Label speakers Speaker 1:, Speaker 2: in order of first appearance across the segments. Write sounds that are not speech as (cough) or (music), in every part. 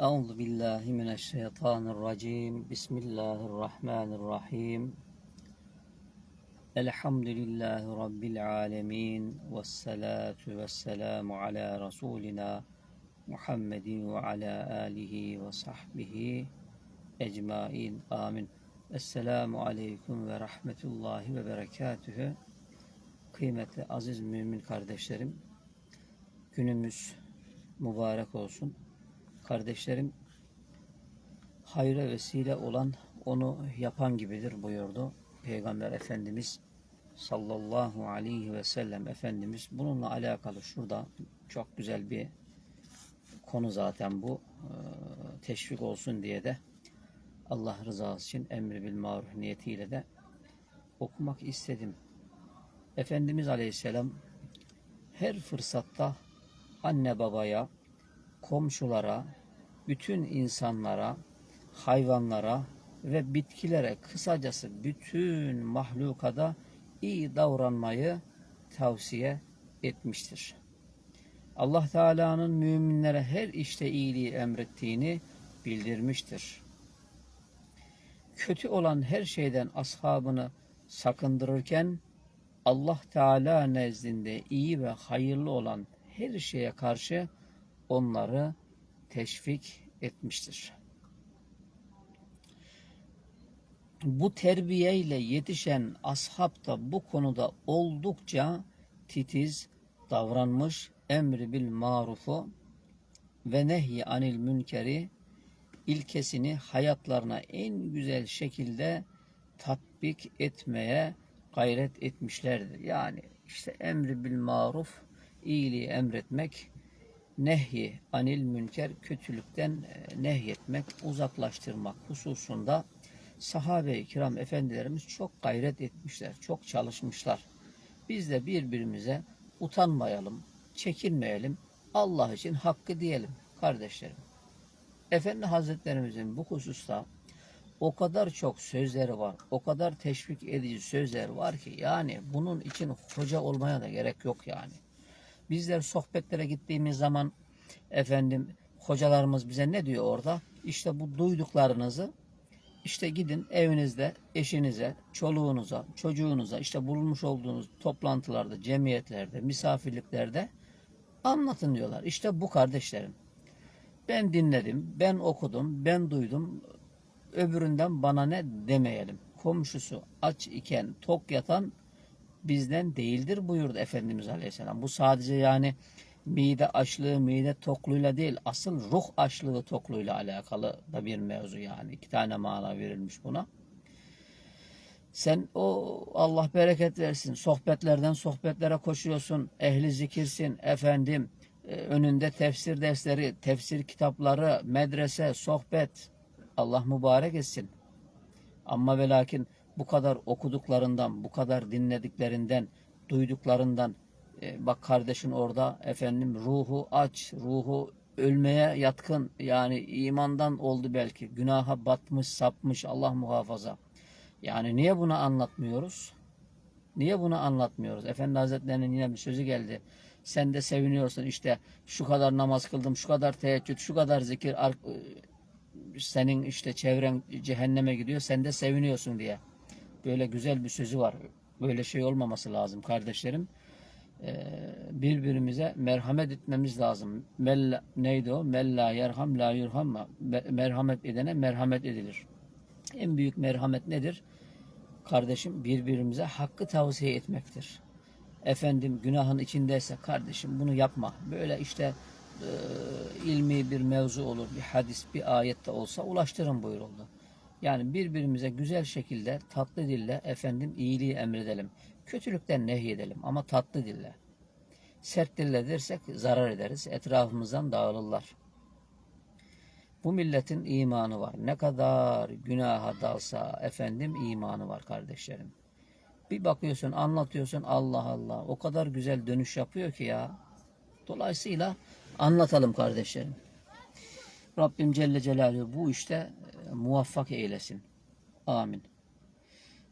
Speaker 1: Euzu billahi mineşşeytanirracim. Bismillahirrahmanirrahim. Elhamdülillahi rabbil alamin ve salatu vesselamu ala rasulina Muhammedin ve ala alihi ve sahbihi ecmaîn. Amin. Esselamu aleyküm ve rahmetullahi ve berekatühü. Kıymetli aziz mümin kardeşlerim, günümüz mübarek olsun Kardeşlerim, hayra vesile olan onu yapan gibidir buyurdu. Peygamber Efendimiz sallallahu aleyhi ve sellem Efendimiz bununla alakalı şurada çok güzel bir konu zaten bu. Ee, Teşvik olsun diye de Allah rızası için emri bil maruf niyetiyle de okumak istedim. Efendimiz Aleyhisselam her fırsatta anne babaya, komşulara, bütün insanlara, hayvanlara ve bitkilere kısacası bütün mahlukada iyi davranmayı tavsiye etmiştir. Allah Teala'nın müminlere her işte iyiliği emrettiğini bildirmiştir kötü olan her şeyden ashabını sakındırırken Allah Teala nezdinde iyi ve hayırlı olan her şeye karşı onları teşvik etmiştir. Bu terbiyeyle yetişen ashab da bu konuda oldukça titiz davranmış, emri bil marufu ve nehy anil münkeri ilkesini hayatlarına en güzel şekilde tatbik etmeye gayret etmişlerdir. Yani işte emri bil maruf, iyiliği emretmek, nehyi anil münker, kötülükten e, nehyetmek, uzaklaştırmak hususunda sahabe-i kiram efendilerimiz çok gayret etmişler, çok çalışmışlar. Biz de birbirimize utanmayalım, çekinmeyelim, Allah için hakkı diyelim kardeşlerim. Efendi Hazretlerimizin bu hususta o kadar çok sözleri var, o kadar teşvik edici sözler var ki yani bunun için hoca olmaya da gerek yok yani. Bizler sohbetlere gittiğimiz zaman efendim hocalarımız bize ne diyor orada? İşte bu duyduklarınızı işte gidin evinizde eşinize, çoluğunuza, çocuğunuza işte bulunmuş olduğunuz toplantılarda, cemiyetlerde, misafirliklerde anlatın diyorlar. İşte bu kardeşlerim. Ben dinledim, ben okudum, ben duydum. Öbüründen bana ne demeyelim. Komşusu aç iken tok yatan bizden değildir buyurdu Efendimiz Aleyhisselam. Bu sadece yani mide açlığı, mide tokluğuyla değil, asıl ruh açlığı tokluğuyla alakalı da bir mevzu yani. iki tane mana verilmiş buna. Sen o Allah bereket versin. Sohbetlerden sohbetlere koşuyorsun. Ehli zikirsin efendim. E, önünde tefsir dersleri, tefsir kitapları, medrese, sohbet. Allah mübarek etsin. Ama ve lakin bu kadar okuduklarından, bu kadar dinlediklerinden, duyduklarından e, bak kardeşin orada efendim ruhu aç, ruhu ölmeye yatkın yani imandan oldu belki. Günaha batmış, sapmış Allah muhafaza. Yani niye bunu anlatmıyoruz? Niye bunu anlatmıyoruz? Efendi Hazretleri'nin yine bir sözü geldi. Sen de seviniyorsun işte şu kadar namaz kıldım, şu kadar teheccüd, şu kadar zikir senin işte çevren cehenneme gidiyor. Sen de seviniyorsun diye. Böyle güzel bir sözü var. Böyle şey olmaması lazım kardeşlerim. Ee, birbirimize merhamet etmemiz lazım. Mel, neydi o? Mella yerham la yurham merhamet edene merhamet edilir. En büyük merhamet nedir? Kardeşim birbirimize hakkı tavsiye etmektir efendim günahın içindeyse kardeşim bunu yapma. Böyle işte e, ilmi bir mevzu olur, bir hadis, bir ayette olsa ulaştırın buyuruldu. Yani birbirimize güzel şekilde tatlı dille efendim iyiliği emredelim. Kötülükten nehyedelim ama tatlı dille. Sert dille dersek zarar ederiz. Etrafımızdan dağılırlar. Bu milletin imanı var. Ne kadar günaha dalsa efendim imanı var kardeşlerim. Bir bakıyorsun anlatıyorsun Allah Allah. O kadar güzel dönüş yapıyor ki ya. Dolayısıyla anlatalım kardeşlerim. Rabbim Celle Celaluhu bu işte muvaffak eylesin. Amin.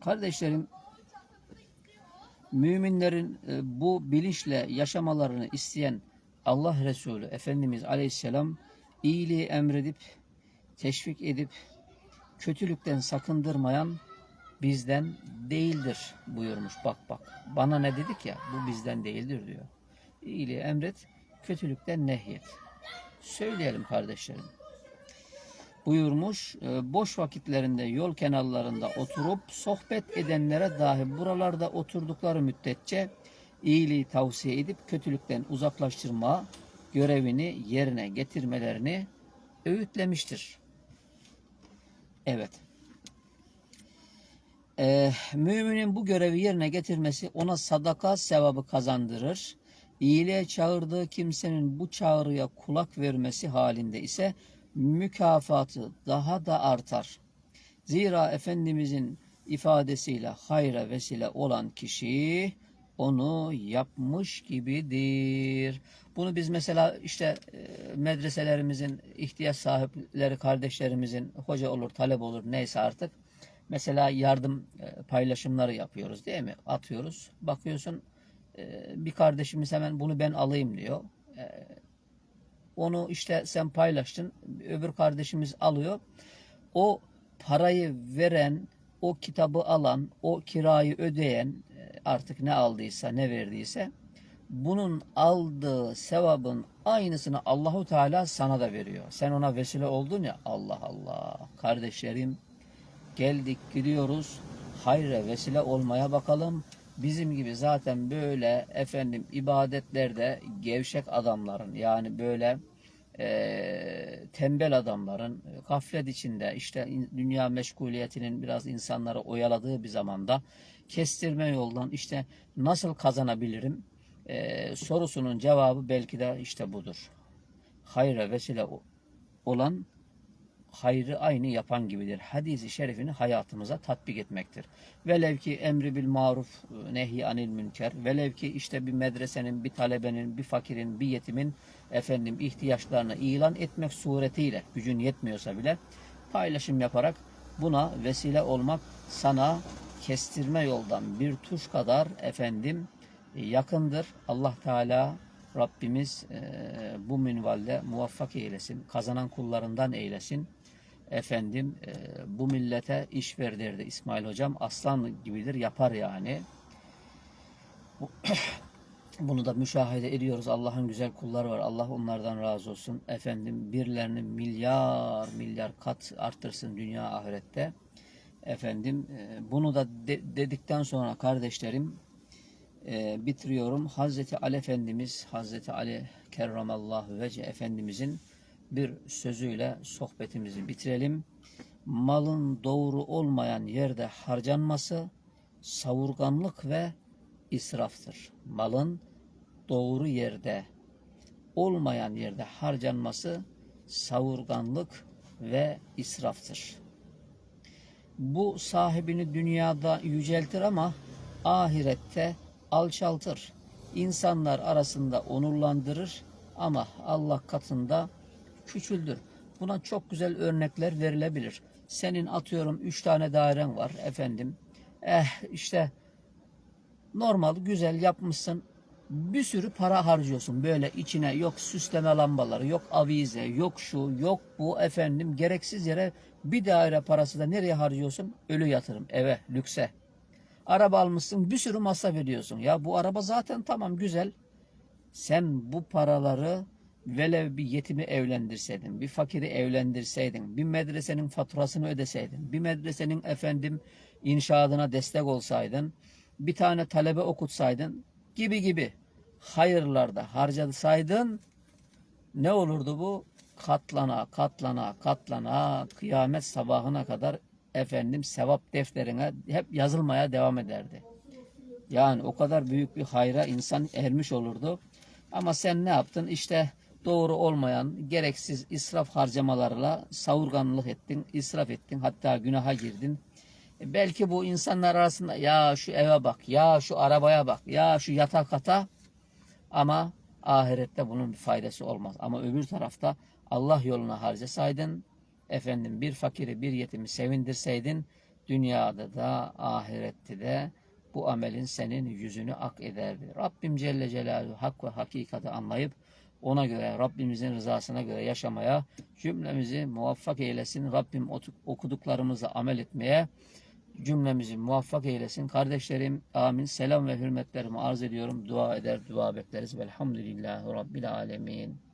Speaker 1: Kardeşlerim müminlerin e, bu bilinçle yaşamalarını isteyen Allah Resulü Efendimiz Aleyhisselam iyiliği emredip, teşvik edip, kötülükten sakındırmayan bizden değildir buyurmuş. Bak bak bana ne dedik ya bu bizden değildir diyor. İyiliği emret, kötülükten nehyet. Söyleyelim kardeşlerim. Buyurmuş, e, boş vakitlerinde yol kenarlarında oturup sohbet edenlere dahi buralarda oturdukları müddetçe iyiliği tavsiye edip kötülükten uzaklaştırma görevini yerine getirmelerini öğütlemiştir. Evet. Ee, müminin bu görevi yerine getirmesi ona sadaka sevabı kazandırır. İyiliğe çağırdığı kimsenin bu çağrıya kulak vermesi halinde ise mükafatı daha da artar. Zira Efendimizin ifadesiyle hayra vesile olan kişi onu yapmış gibidir. Bunu biz mesela işte e, medreselerimizin ihtiyaç sahipleri kardeşlerimizin hoca olur, talep olur neyse artık Mesela yardım e, paylaşımları yapıyoruz değil mi? Atıyoruz. Bakıyorsun e, bir kardeşimiz hemen bunu ben alayım diyor. Onu işte sen paylaştın. Öbür kardeşimiz alıyor. O parayı veren, o kitabı alan, o kirayı ödeyen e, artık ne aldıysa, ne verdiyse bunun aldığı sevabın aynısını Allahu Teala sana da veriyor. Sen ona vesile oldun ya Allah Allah. Kardeşlerim geldik gidiyoruz. Hayra vesile olmaya bakalım. Bizim gibi zaten böyle efendim ibadetlerde gevşek adamların yani böyle e, tembel adamların gaflet içinde işte dünya meşguliyetinin biraz insanları oyaladığı bir zamanda kestirme yoldan işte nasıl kazanabilirim e, sorusunun cevabı belki de işte budur. Hayra vesile olan hayrı aynı yapan gibidir. Hadisi şerifini hayatımıza tatbik etmektir. Velev ki emri bil maruf, nehi anil münker, velev ki işte bir medresenin, bir talebenin, bir fakirin, bir yetimin efendim ihtiyaçlarını ilan etmek suretiyle gücün yetmiyorsa bile paylaşım yaparak buna vesile olmak sana kestirme yoldan bir tuş kadar efendim yakındır. Allah Teala Rabbimiz e, bu minvalde muvaffak eylesin. Kazanan kullarından eylesin. Efendim e, bu millete iş ver İsmail hocam. Aslan gibidir yapar yani. Bu- (coughs) Bunu da müşahede ediyoruz. Allah'ın güzel kulları var. Allah onlardan razı olsun. Efendim birilerini milyar milyar kat arttırsın dünya ahirette. Efendim e, bunu da de- dedikten sonra kardeşlerim e, bitiriyorum. Hazreti Ali Efendimiz, Hazreti Ali Kerramallahu Vece Efendimizin bir sözüyle sohbetimizi bitirelim. Malın doğru olmayan yerde harcanması savurganlık ve israftır. Malın doğru yerde olmayan yerde harcanması savurganlık ve israftır. Bu sahibini dünyada yüceltir ama ahirette alçaltır. İnsanlar arasında onurlandırır ama Allah katında küçüldür. Buna çok güzel örnekler verilebilir. Senin atıyorum üç tane dairen var efendim. Eh işte normal güzel yapmışsın. Bir sürü para harcıyorsun böyle içine yok süsleme lambaları, yok avize, yok şu, yok bu efendim gereksiz yere bir daire parası da nereye harcıyorsun? Ölü yatırım, eve, lükse. Araba almışsın bir sürü masraf ediyorsun. Ya bu araba zaten tamam güzel. Sen bu paraları velev bir yetimi evlendirseydin, bir fakiri evlendirseydin, bir medresenin faturasını ödeseydin, bir medresenin efendim inşaatına destek olsaydın, bir tane talebe okutsaydın gibi gibi hayırlarda harcasaydın ne olurdu bu? Katlana, katlana, katlana, kıyamet sabahına kadar efendim sevap defterine hep yazılmaya devam ederdi. Yani o kadar büyük bir hayra insan ermiş olurdu. Ama sen ne yaptın? İşte doğru olmayan gereksiz israf harcamalarla savurganlık ettin, israf ettin, hatta günaha girdin. E belki bu insanlar arasında ya şu eve bak, ya şu arabaya bak, ya şu yatak kata ama ahirette bunun bir faydası olmaz. Ama öbür tarafta Allah yoluna harcasaydın, efendim bir fakiri bir yetimi sevindirseydin, dünyada da ahirette de bu amelin senin yüzünü ak ederdi. Rabbim Celle Celaluhu hak ve hakikati anlayıp ona göre Rabbimizin rızasına göre yaşamaya cümlemizi muvaffak eylesin. Rabbim okuduklarımızı amel etmeye cümlemizi muvaffak eylesin. Kardeşlerim amin. Selam ve hürmetlerimi arz ediyorum. Dua eder, dua bekleriz. Velhamdülillahi Rabbil alemin.